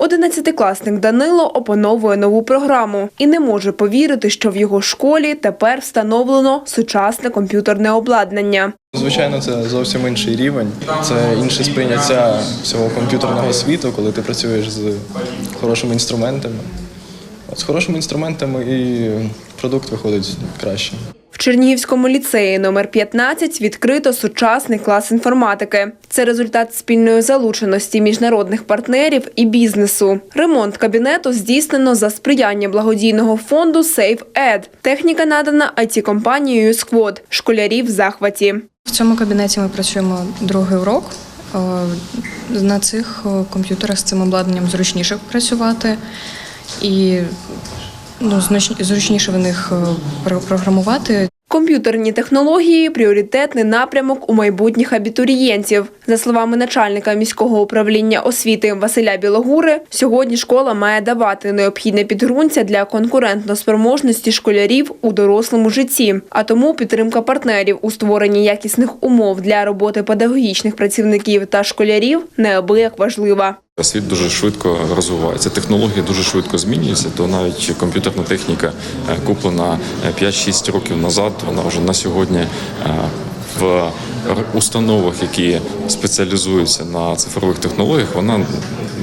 Одинадцятикласник Данило опановує нову програму і не може повірити, що в його школі тепер встановлено сучасне комп'ютерне обладнання. Звичайно, це зовсім інший рівень. Це інше сприйняття всього комп'ютерного світу, коли ти працюєш з хорошими інструментами. З хорошими інструментами і продукт виходить краще. Чернігівському ліцеї номер 15 відкрито сучасний клас інформатики. Це результат спільної залученості міжнародних партнерів і бізнесу. Ремонт кабінету здійснено за сприяння благодійного фонду SafeEd. Техніка надана IT-компанією Squad. Школярі в захваті. В цьому кабінеті ми працюємо другий урок. Е, На цих е, комп'ютерах з цим обладнанням зручніше працювати і ну, зручніше в них е, про- програмувати. Комп'ютерні технології пріоритетний напрямок у майбутніх абітурієнтів. За словами начальника міського управління освіти Василя Білогури, сьогодні школа має давати необхідне підґрунтя для конкурентноспроможності школярів у дорослому житті. А тому підтримка партнерів у створенні якісних умов для роботи педагогічних працівників та школярів неабияк важлива. Світ дуже швидко розвивається, технології дуже швидко змінюються. То навіть комп'ютерна техніка, е, куплена е, 5-6 років назад, вона вже на сьогодні е, в установах, які спеціалізуються на цифрових технологіях, вона,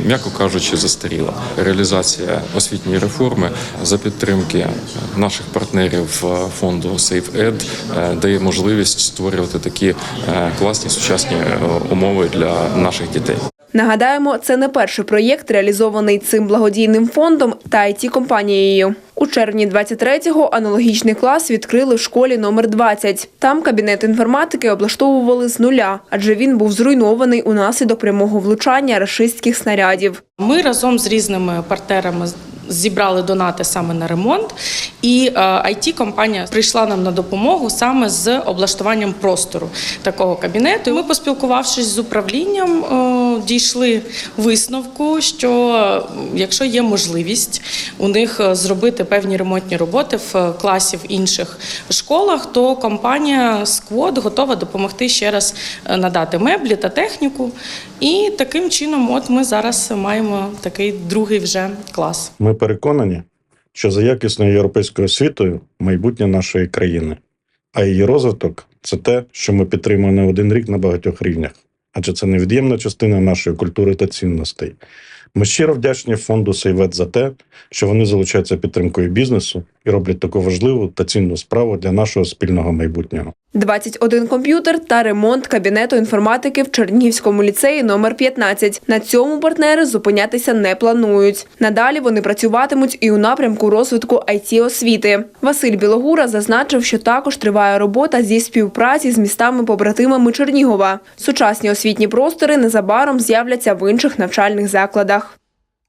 м'яко кажучи, застаріла. Реалізація освітньої реформи за підтримки наших партнерів е, фонду SafeEd е, дає можливість створювати такі е, класні сучасні е, умови для наших дітей. Нагадаємо, це не перший проєкт, реалізований цим благодійним фондом та it компанією У червні 23-го аналогічний клас відкрили в школі номер 20. Там кабінет інформатики облаштовували з нуля, адже він був зруйнований унаслідок прямого влучання рашистських снарядів. Ми разом з різними партнерами зібрали донати саме на ремонт, і it компанія прийшла нам на допомогу саме з облаштуванням простору такого кабінету. Ми, поспілкувавшись з управлінням, дійшли висновку, що якщо є можливість у них е, зробити певні ремонтні роботи в е, класі в інших школах, то компанія Squad готова допомогти ще раз е, надати меблі та техніку. І таким чином, от ми зараз маємо такий другий вже клас. Ми переконані, що за якісною європейською освітою майбутнє нашої країни, а її розвиток це те, що ми підтримуємо не один рік на багатьох рівнях, адже це невід'ємна частина нашої культури та цінностей. Ми щиро вдячні фонду Сейвет за те, що вони залучаються підтримкою бізнесу і роблять таку важливу та цінну справу для нашого спільного майбутнього. 21 комп'ютер та ремонт кабінету інформатики в Чернігівському ліцеї номер 15. На цьому партнери зупинятися не планують. Надалі вони працюватимуть і у напрямку розвитку it освіти. Василь Білогура зазначив, що також триває робота зі співпраці з містами-побратимами Чернігова. Сучасні освітні простори незабаром з'являться в інших навчальних закладах.